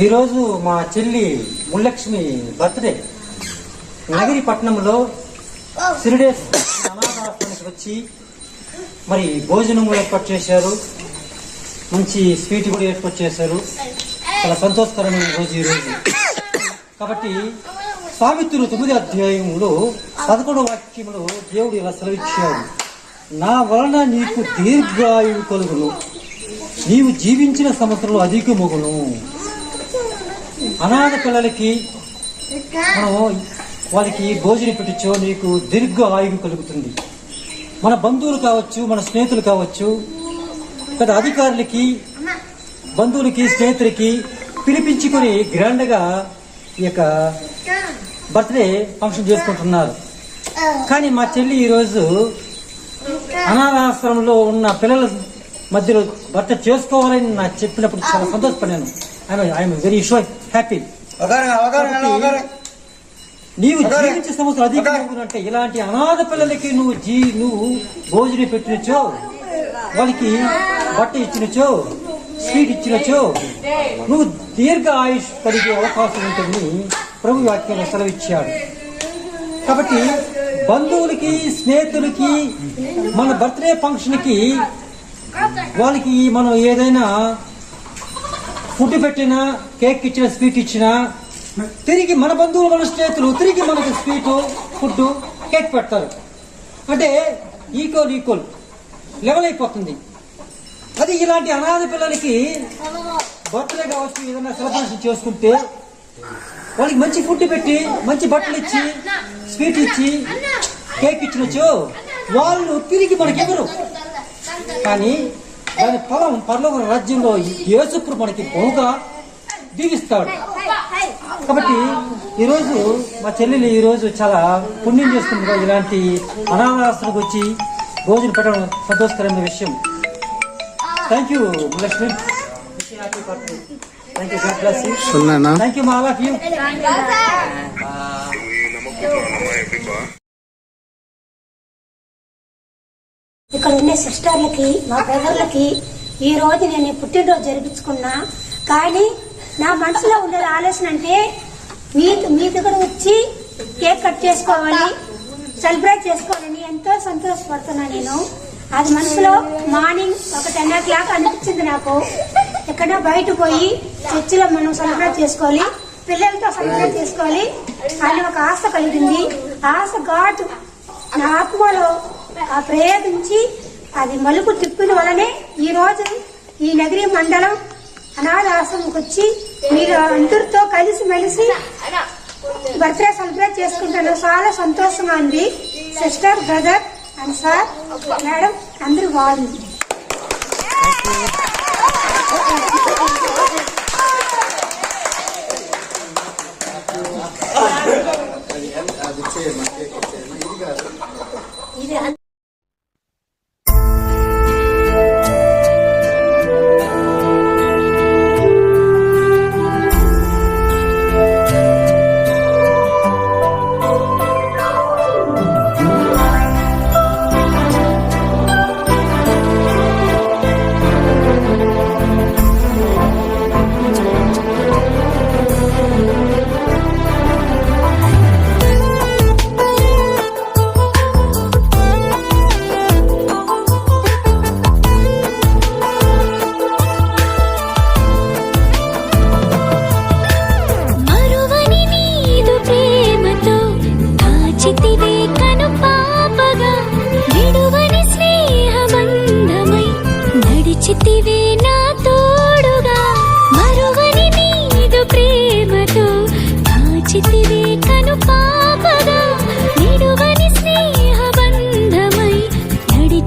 ఈరోజు మా చెల్లి ముల్లక్ష్మి బర్త్డే. నాగిరిపట్నంలో పట్టణంలో సిరిడేస్ అనాథాశ్రమానికి వచ్చి మరి భోజనం ఏర్పాటు చేశారు. మంచి స్వీట్ కూడా ఏర్పాటు చేశారు. చాలా సంతోషకరమైన రోజు ఈరోజు. కాబట్టి సావిత్రులు తొమ్మిది అధ్యాయములో పదకొండు వాక్యములో దేవుడు ఇలా సెలవిచ్చాడు. నా వలన నీకు దీర్ఘాయువు కలుగును. నీవు జీవించిన సంవత్సరంలో అధికమగును. అనాథ పిల్లలకి మనం వాళ్ళకి భోజనం పెట్టించో నీకు దీర్ఘ ఆయువు కలుగుతుంది. మన బంధువులు కావచ్చు మన స్నేహితులు కావచ్చు పెద్ద అధికారులకి బంధువులకి స్నేహితులకి పిలిపించుకొని గ్రాండ్గా ఈ యొక్క బర్త్డే ఫంక్షన్ చేసుకుంటున్నారు. కానీ మా చెల్లి ఈరోజు అనాథాశ్రమంలో ఉన్న పిల్లల మధ్యలో భర్త చేసుకోవాలని నాకు చెప్పినప్పుడు చాలా సంతోషపడ్డాను. I'm very sure. హ్యాపీ నీవు జీవించే సంవత్సరం అధికం అంటే ఇలాంటి అనాథ పిల్లలకి నువ్వు జీ నువ్వు భోజనం పెట్టినచో వాళ్ళకి బట్ట ఇచ్చినచో స్వీట్ ఇచ్చినచో నువ్వు దీర్ఘ ఆయుష్ కలిగే అవకాశం ఉంటుందని ప్రభు వాక్యంలో సెలవిచ్చాడు. కాబట్టి బంధువులకి స్నేహితులకి మన బర్త్డే ఫంక్షన్కి వాళ్ళకి మనం ఏదైనా ఫుడ్ పెట్టినా కేక్ ఇచ్చిన స్వీట్ ఇచ్చినా తిరిగి మన బంధువులు మన స్నేహితులు తిరిగి మనకు స్వీట్ ఫుడ్ కేక్ పెడతారు. అంటే ఈక్వల్ ఈక్వల్ లెవెల్ అయిపోతుంది. అది ఇలాంటి అనాథ పిల్లలకి బర్త్డే కావచ్చు ఏదైనా సెలబ్రేషన్ చేసుకుంటే వాళ్ళకి మంచి ఫుడ్ పెట్టి మంచి బట్టలు ఇచ్చి స్వీట్ ఇచ్చి కేక్ ఇచ్చినచ్చు. వాళ్ళు తిరిగి మనకెవరు కానీ దాని ఫలం పరలోక రాజ్యంలో యేసుప్రు మనకి బహుగా దీవిస్తాడు. కాబట్టి ఈరోజు మా చెల్లెలు ఈరోజు చాలా పుణ్యం చేస్తుంది కదా ఇలాంటి అనాథాశ్రమకు వచ్చి భోజనం పెట్టడం సంతోషకరమైన విషయం. Thank you Lakshmi. Thank you మా యూ ఇక్కడ ఉండే సిస్టర్లకి మా బ్రదర్లకి ఈ రోజు నేను పుట్టినరోజు జరిపించుకున్నా. కానీ నా మనసులో ఉండే ఆలోచన అంటే మీ మీ దగ్గర వచ్చి కేక్ కట్ చేసుకోవాలి సెలబ్రేట్ చేసుకోవాలని ఎంతో సంతోషపడుతున్నా నేను. అది మనసులో మార్నింగ్ ఒక టెన్ ఓ క్లాక్ అనిపించింది నాకు. ఇక్కడ బయట పోయి చర్చిలో మనం సెలబ్రేట్ చేసుకోవాలి పిల్లలతో సెలబ్రేట్ చేసుకోవాలి అని ఒక ఆశ కలిగింది. ఆశ గాడ్ నా ఆత్మలో ప్రయోగించి అది మలుపు తిప్పిన వలనే ఈ రోజు ఈ నగరి మండలం అనాథ ఆశ్రమంకి వచ్చి మీరు అందరితో కలిసి మెలిసి బర్త్డే సెలబ్రేట్ చేసుకుంటాను చాలా సంతోషంగా ఉంది. Sister brother and sir madam అందరూ బాగుంది. ఇది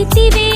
నడిచితివే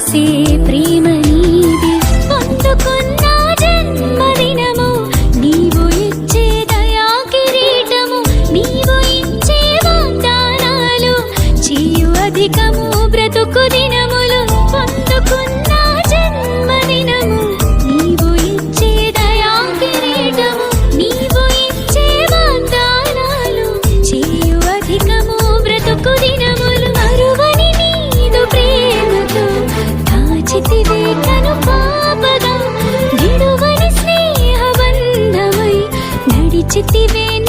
से प्रिय ಸಿಗ್ತಿವೆ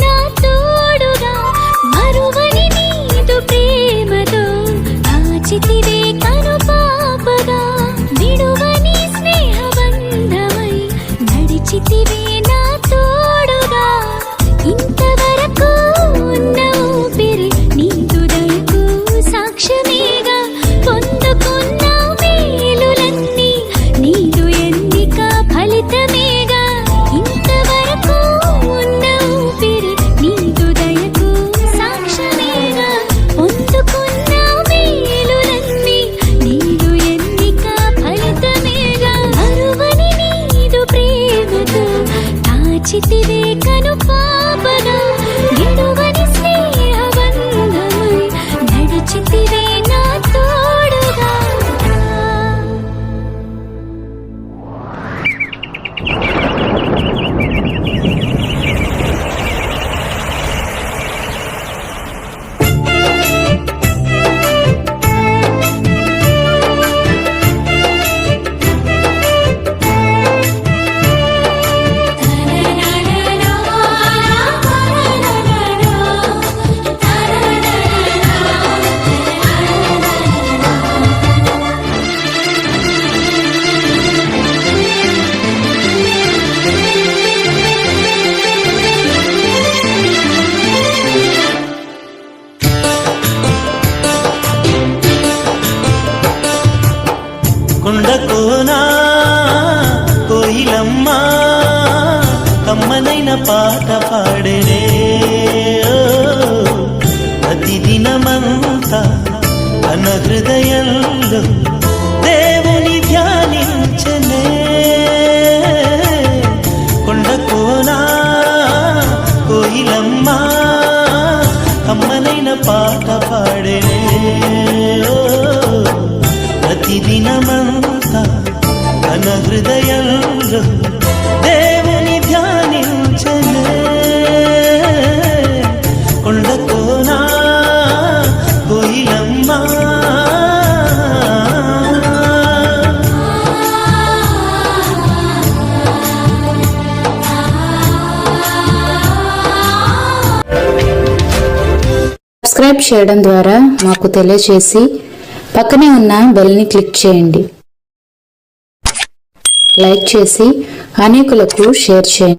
మధురమైన పాట పాడేనే. ప్రతిదినమంతా తన హృదయంలో దేవుని ధ్యానించనే. కొండ కోనా కోయిలమ్మ అమ్మనైన పాట పాడేనే. ప్రతిదినమంతా తన హృదయంలో సబ్స్క్రైబ్ చేయడం ద్వారా మాకు తెలియజేసి పక్కనే ఉన్న బెల్ని క్లిక్ చేయండి. లైక్ చేసి అనేకులకు షేర్ చేయండి.